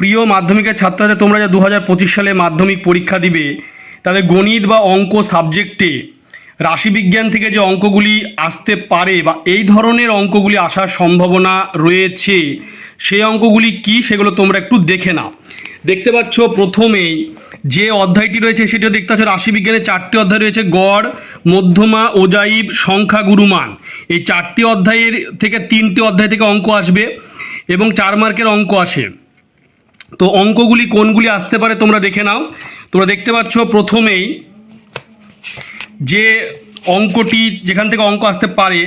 প্রিয় মাধ্যমিকের ছাত্রছাত্রী তোমরা যা দু সালে মাধ্যমিক পরীক্ষা দিবে তাদের গণিত বা অঙ্ক সাবজেক্টে রাশিবিজ্ঞান থেকে যে অঙ্কগুলি আসতে পারে বা এই ধরনের অঙ্কগুলি আসার সম্ভাবনা রয়েছে, সেই অঙ্কগুলি কি সেগুলো তোমরা একটু দেখে নাও। দেখতে পাচ্ছ প্রথমেই যে অধ্যায়টি রয়েছে সেটা দেখতে পাচ্ছ রাশিবিজ্ঞানের চারটি অধ্যায় রয়েছে, গড়, মধ্যমা, ওজাইব, সংখ্যা, গুরুমান। এই চারটি অধ্যায়ের থেকে তিনটি অধ্যায় থেকে অঙ্ক আসবে এবং চার মার্কের অঙ্ক আসে। তো অঙ্কগুলি কোনগুলি আসতে পারে তোমরা দেখে নাও। তোমরা দেখতে পাচ্ছ প্রথমেই যে অঙ্কটি যেখান থেকে অঙ্ক আসতে পারে,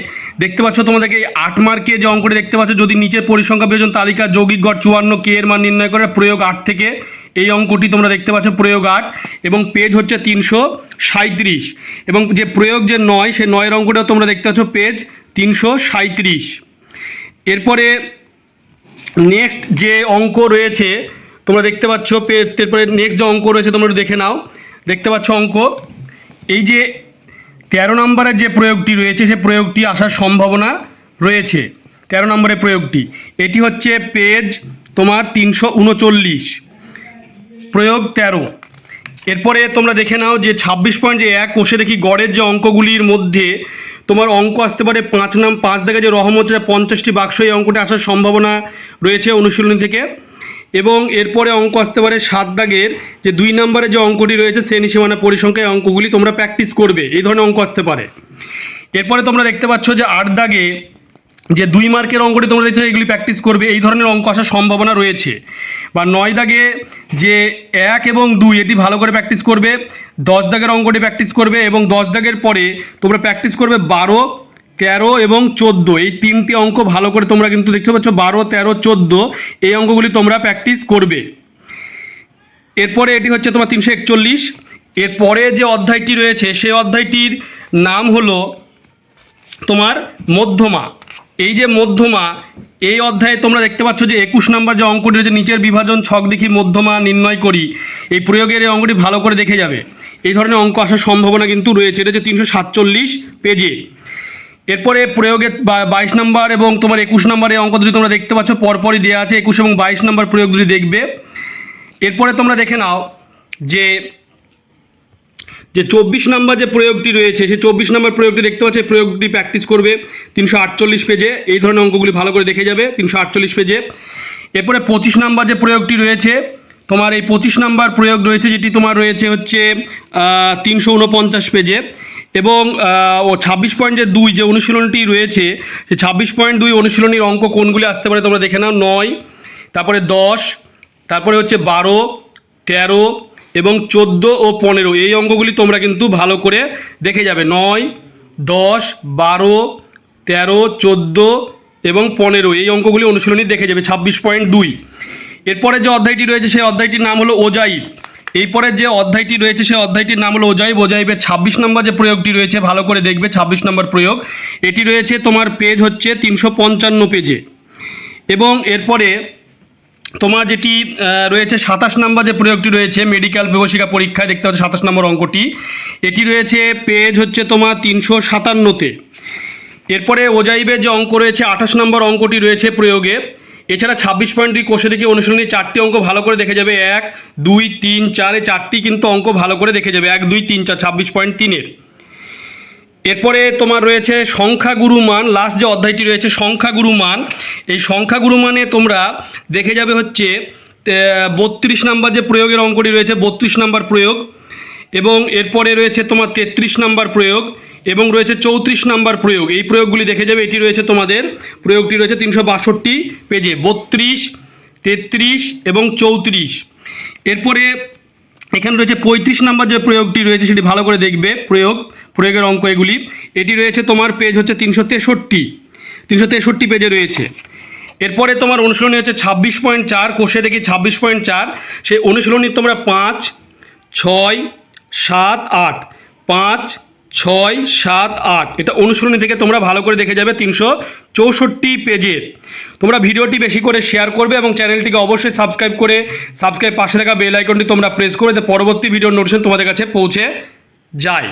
দেখতে পাচ্ছ তোমাদেরকে আট মার্কে যে অঙ্কটি দেখতে পাচ্ছ, যদি নিচের পরিসংখ্যা বিয়োজন তালিকা যৌগিক গড় চুয়ান্ন, কে এর মান নির্ণয় করে, প্রয়োগ আট থেকে এই অঙ্কটি তোমরা দেখতে পাচ্ছ, প্রয়োগ আট, এবং পেজ হচ্ছে তিনশো সাঁত্রিশ এবং যে প্রয়োগ যে নয় সেই নয়ের অঙ্কটাও তোমরা দেখতে পাচ্ছ পেজ তিনশো সাঁত্রিশ এরপরে নেক্সট যে অঙ্ক রয়েছে তোমরা দেখতে পাচ্ছ এরপরে নেক্সট যে অঙ্ক রয়েছে, তোমরা একটু দেখে নাও। দেখতে পাচ্ছ অঙ্ক? এই যে তেরো নম্বরের যে প্রয়োগটি রয়েছে, সে প্রয়োগটি আসার সম্ভাবনা রয়েছে। তেরো নম্বরের প্রয়োগটি। এটি হচ্ছে পেজ তোমার তিনশো উনচল্লিশ। প্রয়োগ তেরো। এরপরে তোমরা দেখে নাও যে ছাব্বিশ পয়েন্ট যে এক, কোষে দেখি গড়ের যে অঙ্কগুলির মধ্যে তোমার অঙ্ক আসতে পারে পাঁচ নাম, পাঁচ দেখে যে রহম হচ্ছে, পঞ্চাশটি বাক্স এই অঙ্কটা আসার সম্ভাবনা রয়েছে অনুশীলনী থেকে। এবং এরপরে অঙ্ক আসতে পারে সাত দাগের। যে দুই নম্বরে যে অঙ্কটি রয়েছে শ্রেণি সীমানা পরিসংখ্যায় অঙ্কগুলি তোমরা প্র্যাকটিস করবে। এই ধরনের অঙ্ক আসতে পারে। এরপরে তোমরা দেখতে পাচ্ছ যে আট দাগে যে দুই মার্কের অঙ্কটি তোমরা দেখতে এগুলি প্র্যাকটিস করবে। এই ধরনের অঙ্ক আসার সম্ভাবনা রয়েছে। বা নয় দাগে যে এক এবং দুই, এটি ভালো করে প্র্যাকটিস করবে। দশ দাগের অঙ্কটি প্র্যাকটিস করবে এবং দশ দাগের পরে তোমরা প্র্যাকটিস করবে বারো তেরো এবং চোদ্দ, এই তিনটি অঙ্ক ভালো করে তোমরা কিন্তু দেখতে পাচ্ছ, বারো, তেরো, চোদ্দ, এই অঙ্কগুলি তোমরা প্র্যাকটিস করবে। এরপরে এটি হচ্ছে তোমার তিনশো একচল্লিশ। এরপরে যে অধ্যায়টি রয়েছে, সেই অধ্যায়টির নাম হলো তোমার মধ্যমা। এই যে মধ্যমা, এই অধ্যায়ে তোমরা দেখতে পাচ্ছ যে একুশ নম্বর যে অঙ্কটি রয়েছে, নিচের বিভাজন ছক দেখি মধ্যমা নির্ণয় করি। এই প্রয়োগের এই অঙ্কটি ভালো করে দেখে যাবে। এই ধরনের অঙ্ক আসার সম্ভাবনা কিন্তু রয়েছে। এটা হচ্ছে তিনশো সাতচল্লিশ পেজে। এরপরে প্রয়োগের বাইশ নম্বর এবং তোমার একুশ নম্বর অঙ্ক দুটি তোমরা দেখতে পাচ্ছ, পরপরই দেওয়া আছে, একুশ এবং বাইশ নম্বর প্রয়োগ দুটি দেখবে। এরপরে তোমরা দেখে নাও যে যে চব্বিশ নম্বর যে প্রয়োগটি রয়েছে, সেই চব্বিশ নম্বর প্রয়োগটি দেখতে পাচ্ছ প্রয়োগটি প্র্যাকটিস করবে তিনশো আটচল্লিশ পেজে। এই ধরনের অঙ্কগুলি ভালো করে দেখে যাবে, তিনশো আটচল্লিশ পেজে। এরপরে পঁচিশ নম্বর যে প্রয়োগটি রয়েছে, তোমার এই পঁচিশ নম্বর প্রয়োগ রয়েছে, যেটি তোমার রয়েছে হচ্ছে তিনশো উনপঞ্চাশ পেজে। এবং ও ছাব্বিশ পয়েন্ট যে দুই যে অনুশীলনটি রয়েছে সেই ছাব্বিশ পয়েন্ট দুই অনুশীলনীর অঙ্ক কোনগুলি আসতে পারে তোমরা দেখে নাও, নয়, তারপরে দশ, তারপরে হচ্ছে বারো, তেরো এবং চোদ্দ ও পনেরো। এই অঙ্কগুলি তোমরা কিন্তু ভালো করে দেখে যাবে। নয়, দশ, বারো, তেরো, চোদ্দ এবং পনেরো। এই অঙ্কগুলি অনুশীলনী দেখে যাবে ছাব্বিশ পয়েন্ট দুই। এরপরে যে অধ্যায়টি রয়েছে, সেই অধ্যায়টির নাম হলো ওজাইব এই পরের যে অধ্যায়টি রয়েছে, সেই অধ্যায়টির নাম হলো ওজাইব ওজাইবের ছাব্বিশ নম্বর যে প্রয়োগটি রয়েছে, ভালো করে দেখবে ছাব্বিশ নম্বর প্রয়োগ। এটি রয়েছে তোমার পেজ হচ্ছে তিনশো পঞ্চান্ন পেজে এবং এরপরে তোমার যেটি রয়েছে সাতাশ নম্বর যে প্রয়োগটি রয়েছে মেডিকেল প্রবেশিকা পরীক্ষায় দেখতে পাচ্ছ সাতাশ নম্বর অঙ্কটি। এটি রয়েছে পেজ হচ্ছে তোমার তিনশো সাতান্নতে। এরপরে ওজাইবের যে অঙ্ক রয়েছে, আঠাশ নম্বর অঙ্কটি রয়েছে প্রয়োগে। এছাড়া ছাব্বিশ পয়েন্ট দুই কোষে দেখি অনুশীলনী চারটি অঙ্ক ভালো করে দেখে যাবে এক, দুই, তিন, চারে চারটি কিন্তু অঙ্ক ভালো করে দেখে যাবে। এক, দুই, তিন, চার, ছাব্বিশ পয়েন্ট তিনের। এরপরে তোমার রয়েছে সংখ্যাগুরু মান লাস্ট যে অধ্যায়টি রয়েছে সংখ্যাগুরু মান, এই সংখ্যাগুরু মানে তোমরা দেখে যাবে হচ্ছে বত্রিশ নাম্বার যে প্রয়োগের অঙ্কটি রয়েছে, বত্রিশ নাম্বার প্রয়োগ, এবং এরপরে রয়েছে তোমার তেত্রিশ নাম্বার প্রয়োগ। এবং রয়েছে চৌত্রিশ নাম্বার প্রয়োগ। এই প্রয়োগগুলি দেখে যাবে, এটি রয়েছে তোমাদের। প্রয়োগটি রয়েছে তিনশো বাষট্টি পেজে, বত্রিশ, তেত্রিশ এবং চৌত্রিশ। এরপরে এখানে রয়েছে পঁয়ত্রিশ নাম্বার যে প্রয়োগটি রয়েছে, সেটি ভালো করে দেখবে, প্রয়োগ, প্রয়োগের অঙ্ক এগুলি। এটি রয়েছে তোমার পেজ হচ্ছে তিনশো তেষট্টি। তিনশো তেষট্টি পেজে রয়েছে। এরপরে তোমার অনুশীলনী হচ্ছে ছাব্বিশ পয়েন্ট চার, কোষে দেখি ছাব্বিশ পয়েন্ট চার। সেই অনুশীলনী তোমরা পাঁচ, ছয়, সাত, আট, পাঁচ ছয় সাত আট। এটা অনুশীলনী থেকে তোমরা ভালো করে দেখে যাবে তিনশো চৌষট্টি পেজের। তোমরা ভিডিওটি বেশি করে শেয়ার করবে এবং চ্যানেলটিকে অবশ্যই সাবস্ক্রাইব করে সাবস্ক্রাইব পাশে থাকা বেল আইকনটি তোমরা প্রেস করে পরবর্তী ভিডিও নোটিশন তোমাদের কাছে পৌঁছে যায়।